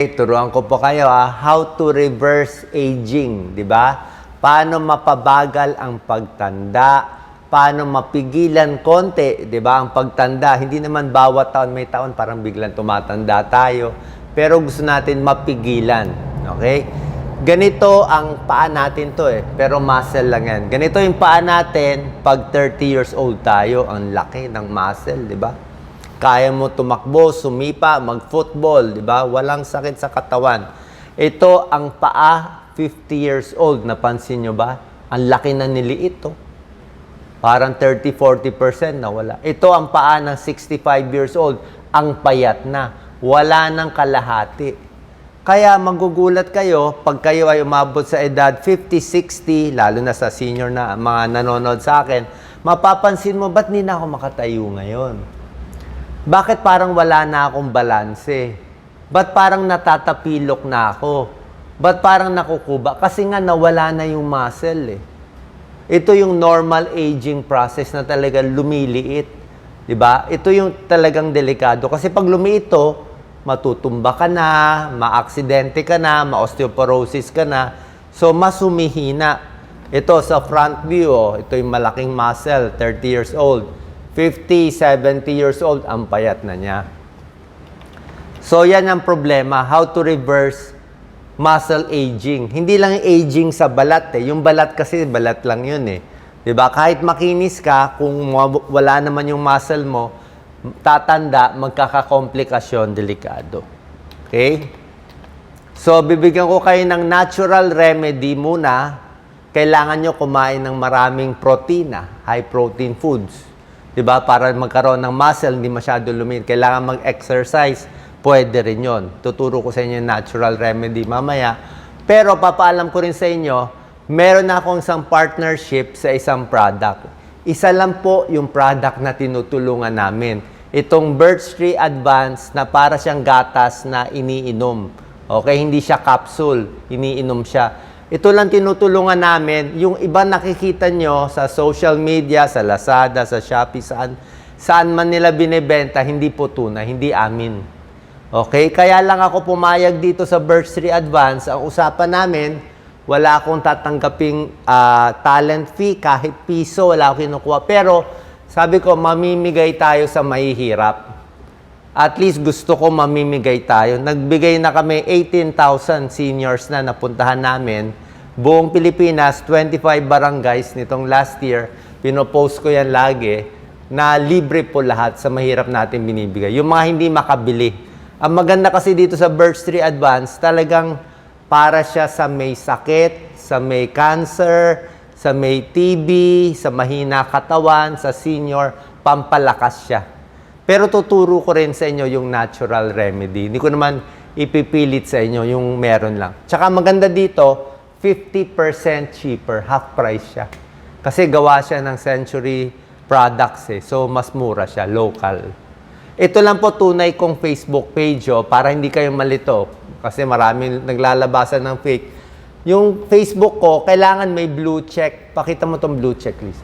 Turuan ko po kayo ah, how to reverse aging, di ba? Paano mapabagal ang pagtanda? Paano mapigilan konti, di ba? Ang pagtanda, hindi naman bawat taon may taon parang biglang tumatanda tayo. Pero gusto natin mapigilan, okay? Ganito ang paa natin to eh, pero muscle lang yan. Ganito yung paa natin pag 30 years old tayo, ang laki ng muscle, di ba? Kaya mo tumakbo, sumipa, mag-football, di ba? Walang sakit sa katawan. Ito ang paa, 50 years old. Napansin nyo ba? Ang laki na niliit to. Parang 30-40% na wala. Ito ang paa ng 65 years old. Ang payat na. Wala ng kalahati. Kaya magugulat kayo pag kayo ay umabot sa edad 50, 60, lalo na sa senior na mga nanonood sa akin, mapapansin mo, ba't hindi na ako makatayo ngayon? Bakit parang wala na akong balanse? Ba't parang natatapilok na ako? Ba't parang nakukuba? Kasi nga nawala na yung muscle eh. Ito yung normal aging process na talaga lumiliit. ba? Ito yung talagang delikado. Kasi pag lumiit to, matutumba ka na, maaksidente ka na, ma-osteoporosis ka na. So, mas humihina. Ito sa front view, oh, ito yung malaking muscle, 30 years old. 50, 70 years old, ang payat na niya. So, yan ang problema. How to reverse muscle aging. Hindi lang aging sa balat eh. Yung balat kasi, balat lang yun eh. 'Di ba? Kahit makinis ka, kung wala naman yung muscle mo, tatanda, magkakakomplikasyon, delikado. Okay? So, bibigyan ko kayo ng natural remedy muna. Kailangan nyo kumain ng maraming protina, high protein foods. 'Di ba? Para magkaroon ng muscle, hindi masyado lumin. Kailangan mag-exercise. Pwede rin yon. Tuturo ko sa inyo yung natural remedy mamaya. Pero papaalam ko rin sa inyo, meron na akong isang partnership sa isang product. Isa lang po yung product na tinutulungan namin. Itong Birch Tree Advance na para siyang gatas na iniinom. Okay, hindi siya capsule, iniinom siya. Ito lang tinutulungan namin. Yung iba nakikita nyo sa social media, sa Lazada, sa Shopee, saan, saan man nila binibenta, hindi po tunay, hindi amin. Okay, kaya lang ako pumayag dito sa Tree Advance. Ang usapan namin, wala akong tatanggaping ah, talent fee, kahit piso, wala akong kinukuha. Pero sabi ko, mamimigay tayo sa mahihirap. At least gusto ko mamimigay tayo. Nagbigay na kami 18,000 seniors na napuntahan namin. Buong Pilipinas, 25 barangays nitong last year. Pinopost ko yan lagi na libre po lahat sa mahirap natin binibigay. Yung mga hindi makabili. Ang maganda kasi dito sa Birch Tree Advance, talagang para siya sa may sakit, sa may cancer, sa may TB, sa mahina katawan, sa senior, pampalakas siya. Pero tuturo ko rin sa inyo yung natural remedy. Hindi ko naman ipipilit sa inyo yung meron lang. Tsaka maganda dito, 50% cheaper, half price siya. Kasi gawa siya ng Century products eh. So, mas mura siya, local. Ito lang po tunay kong Facebook page oh, para hindi kayo malito. Kasi marami naglalabasan ng fake. Yung Facebook ko, kailangan may blue check. Pakita mo tong blue check, Lisa.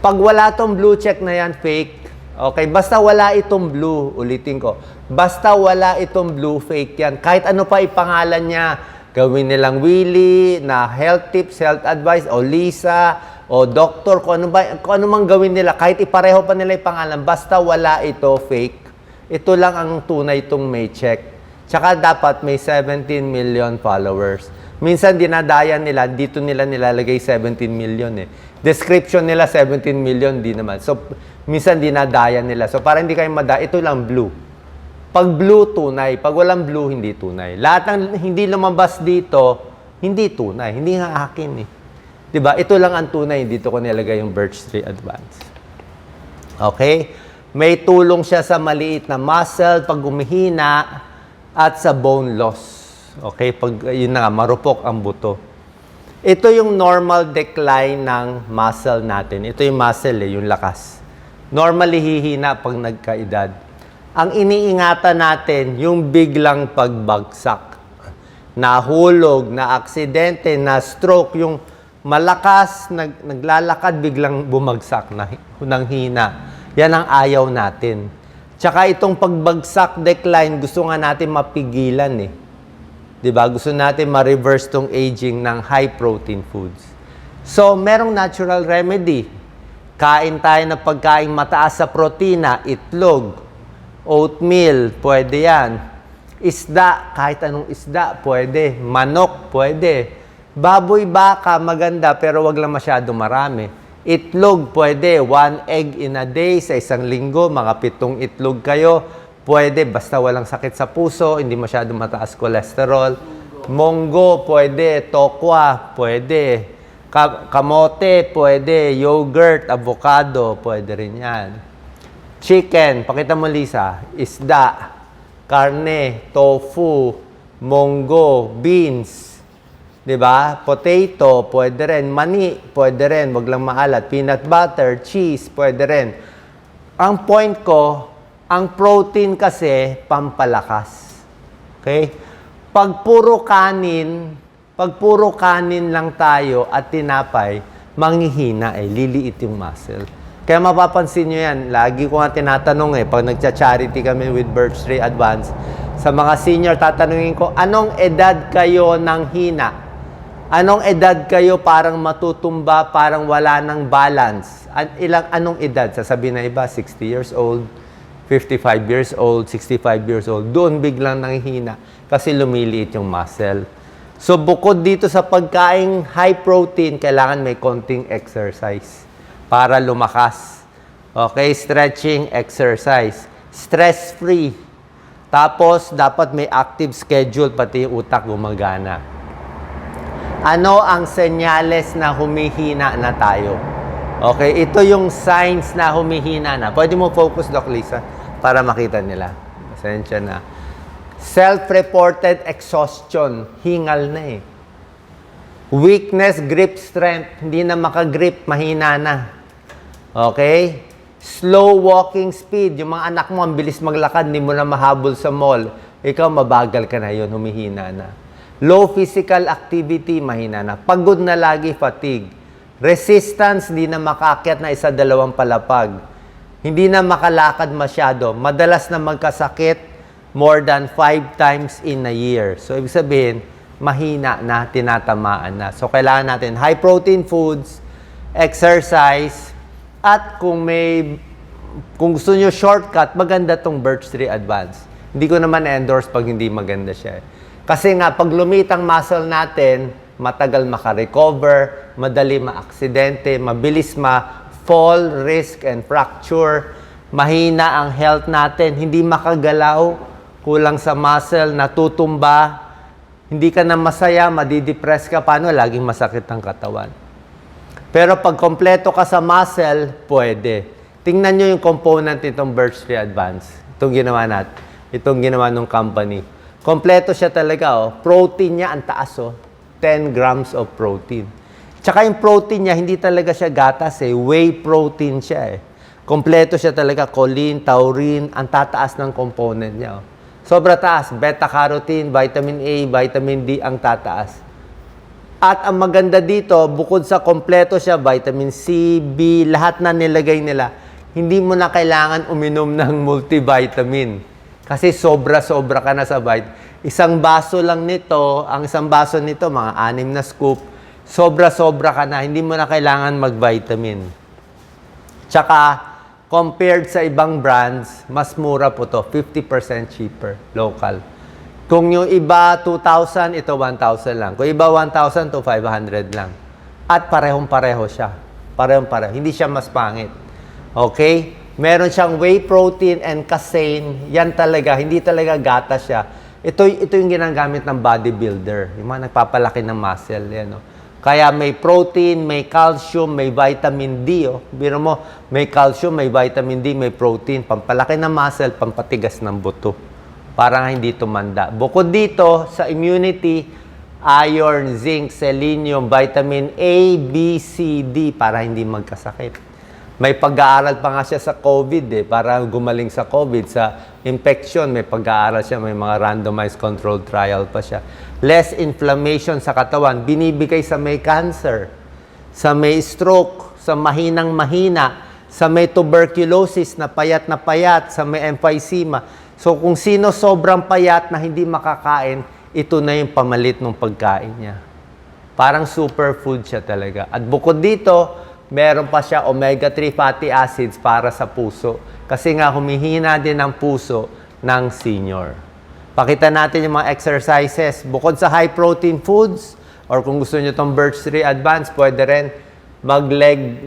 Pag wala tong blue check na yan, fake. Okay, basta wala itong blue, ulitin ko. Basta wala itong blue, fake yan. Kahit ano pa ipangalan niya, gawin nilang Willie, na health tips, health advice, o Lisa, o doctor, kung ano, ba, kung ano mang gawin nila, kahit ipareho pa nila yung pangalan, basta wala ito, fake. Ito lang ang tunay itong may check. Tsaka dapat may 17 million followers. Minsan dinadaya nila, dito nila nilalagay 17 million eh. Description nila 17 million, di naman. So, minsan dinadaya nila. So, para hindi kayo madaya, ito lang blue. Pag blue, tunay. Pag walang blue, hindi tunay. Lahat ng hindi lumabas dito, hindi tunay. Hindi nga akin eh. 'Di ba? Ito lang ang tunay. Dito ko nilagay yung Birch Tree Advance. Okay? May tulong siya sa maliit na muscle pag umihina at sa bone loss. Okay? Pag yun na marupok ang buto. Ito yung normal decline ng muscle natin. Ito yung muscle eh, yung lakas. Normally hihina pag nagkaedad. Ang iniingatan natin, yung biglang pagbagsak. Nahulog, na aksidente, na stroke, yung malakas, nag, naglalakad, biglang bumagsak, na, nang hina. Yan ang ayaw natin. Tsaka itong pagbagsak decline, gusto nga natin mapigilan eh. 'Di ba? Gusto natin ma-reverse tong aging ng high protein foods. So, merong natural remedy. Kain tayo ng pagkain mataas sa protina, itlog, oatmeal, pwede yan. Isda, kahit anong isda, pwede. Manok, pwede. Baboy, baka, maganda, pero wag lang masyado marami. Itlog, pwede. One egg in a day sa isang linggo, mga pitong itlog kayo. Pwede, basta walang sakit sa puso, hindi masyado mataas cholesterol. Monggo, pwede. Tokwa, pwede. Ka- kamote, pwede. Yogurt, avocado, pwede rin yan. Chicken, pakita mo Lisa, isda, karne, tofu, monggo, beans, 'di ba? Potato, pwede rin, mani, pwede rin, wag lang maalat, peanut butter, cheese, pwede rin. Ang point ko, ang protein kasi pampalakas. Okay? Pag puro kanin, pag puro kanin lang tayo at tinapay, manghihina eh, liliit yung muscle. Kaya mapapansin nyo yan, lagi ko nga tinatanong eh, pag nagcha-charity kami with Birch Tree Advance, sa mga senior, tatanungin ko, anong edad kayo ng hina? Anong edad kayo parang matutumba, parang wala ng balance? An- ilang, anong edad? Sasabihin na iba, 60 years old, 55 years old, 65 years old. Doon biglang nanghihina kasi lumiliit yung muscle. So bukod dito sa pagkain high protein, kailangan may konting exercise para lumakas. Okay, stretching, exercise. Stress-free. Tapos, dapat may active schedule, pati yung utak gumagana. Ano ang senyales na humihina na tayo? Okay, ito yung signs na humihina na. Pwede mo focus, Doc Lisa, para makita nila. Pasensya na. Self-reported exhaustion. Hingal na eh. Weakness, grip strength. Hindi na makagrip, mahina na. Okay? Slow walking speed. Yung mga anak mo, ang bilis maglakad, hindi mo na mahabol sa mall. Ikaw, mabagal ka na yun, humihina na. Low physical activity, mahina na. Pagod na lagi, fatigue. Resistance, hindi na makakyat na isa dalawang palapag. Hindi na makalakad masyado. Madalas na magkasakit more than five times in a year. So, ibig sabihin, mahina na, tinatamaan na. So, kailangan natin high protein foods, exercise, at kung may, kung gusto nyo shortcut, maganda tong Birch Tree Advance. Hindi ko naman endorse pag hindi maganda siya. Kasi nga, pag lumit ang muscle natin, matagal makarecover, madali maaksidente, mabilis ma-fall, risk, and fracture. Mahina ang health natin, hindi makagalaw, kulang sa muscle, natutumba, hindi ka na masaya, madidepress ka, paano? Laging masakit ang katawan. Pero pag kompleto ka sa muscle, pwede. Tingnan nyo yung component nitong Birch Tree Advance. Itong ginawa natin. Itong ginawa ng company. Kompleto siya talaga, oh. Protein niya, ang taas, oh. 10 grams of protein. Tsaka yung protein niya, hindi talaga siya gatas, eh. Whey protein siya, eh. Kompleto siya talaga. Choline, taurine, ang tataas ng component niya, oh. Sobra taas. Beta-carotene, vitamin A, vitamin D, ang tataas. At ang maganda dito, bukod sa kompleto siya, vitamin C, B, lahat na nilagay nila, hindi mo na kailangan uminom ng multivitamin. Kasi sobra-sobra ka na sa vit. Isang baso lang nito, ang isang baso nito, mga anim na scoop, sobra-sobra ka na, hindi mo na kailangan mag-vitamin. Tsaka, compared sa ibang brands, mas mura po to, 50% cheaper, local. Kung yung iba 2,000, ito 1,000 lang. Kung iba 1,000 to 500 lang. At parehong-pareho siya. Parehong-pareho. Hindi siya mas pangit. Okay? Meron siyang whey protein and casein. Yan talaga. Hindi talaga gata siya. Ito, ito yung ginagamit ng bodybuilder. Yung mga nagpapalaki ng muscle. Yan, oh. Kaya may protein, may calcium, may vitamin D. Oh. Biro mo, may calcium, may vitamin D, may protein. Pampalaki ng muscle, pampatigas ng buto. Para nga hindi tumanda. Bukod dito, sa immunity, iron, zinc, selenium, vitamin A, B, C, D para hindi magkasakit. May pag-aaral pa nga siya sa COVID eh, para gumaling sa COVID. Sa infection, may pag-aaral siya, may mga randomized controlled trial pa siya. Less inflammation sa katawan, binibigay sa may cancer, sa may stroke, sa mahinang mahina, sa may tuberculosis na payat na payat, sa may emphysema. So kung sino sobrang payat na hindi makakain, ito na yung pamalit ng pagkain niya. Parang superfood siya talaga. At bukod dito, meron pa siya omega-3 fatty acids para sa puso. Kasi nga humihina din ang puso ng senior. Pakita natin yung mga exercises. Bukod sa high protein foods, or kung gusto niyo itong Birch 3 Advance, pwede rin mag-leg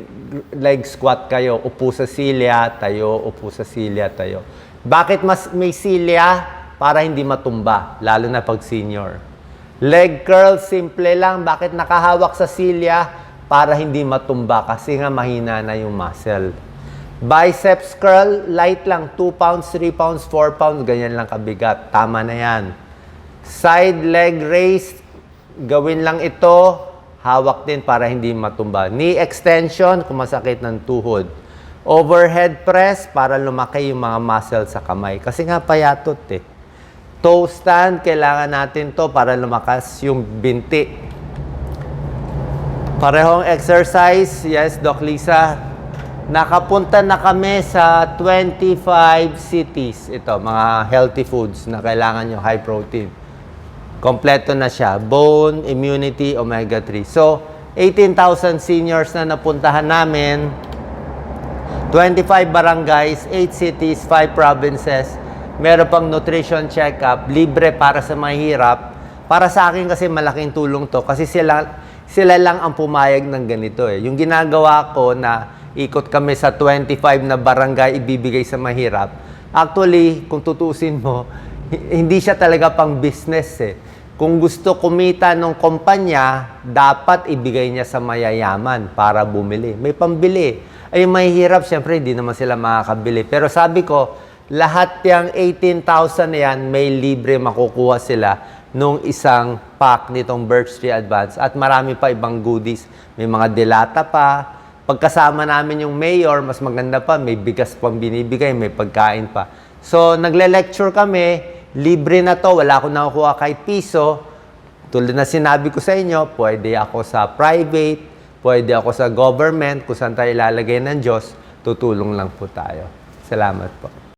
leg squat kayo. Upo sa silya, tayo, upo sa silya, tayo. Bakit mas may silya? Para hindi matumba, lalo na pag senior. Leg curl, simple lang. Bakit nakahawak sa silya? Para hindi matumba kasi nga mahina na yung muscle. Biceps curl, light lang. 2 pounds, 3 pounds, 4 pounds. Ganyan lang kabigat. Tama na yan. Side leg raise, gawin lang ito. Hawak din para hindi matumba. Knee extension, kung masakit ng tuhod. Overhead press, para lumaki yung mga muscle sa kamay. Kasi nga payatot eh. Toe stand, kailangan natin to para lumakas yung binti. Parehong exercise. Yes, Doc Lisa. Nakapunta na kami sa 25 cities. Ito, mga healthy foods na kailangan nyo, high protein. Kompleto na siya. Bone, immunity, omega-3. So, 18,000 seniors na napuntahan namin. 25 barangays, 8 cities, 5 provinces. Meron pang nutrition check-up, libre para sa mahirap. Para sa akin kasi malaking tulong to kasi sila sila lang ang pumayag ng ganito eh. Yung ginagawa ko na ikot kami sa 25 na barangay ibibigay sa mahirap. Actually, kung tutusin mo, hi- hindi siya talaga pang business eh. Kung gusto kumita ng kumpanya, dapat ibigay niya sa mayayaman para bumili. May pambili. Ay, yung mahihirap, syempre, hindi naman sila makakabili. Pero sabi ko, lahat yung 18,000 na yan, may libre makukuha sila nung isang pack nitong Birch Tree Advance. At marami pa ibang goodies. May mga dilata pa. Pagkasama namin yung mayor, mas maganda pa, may bigas pang binibigay, may pagkain pa. So, nagle-lecture kami, libre na to, wala akong nakukuha kahit piso. Tulad na sinabi ko sa inyo, pwede ako sa private, pwede ako sa government, kung saan tayo ilalagay ng Diyos, tutulong lang po tayo. Salamat po.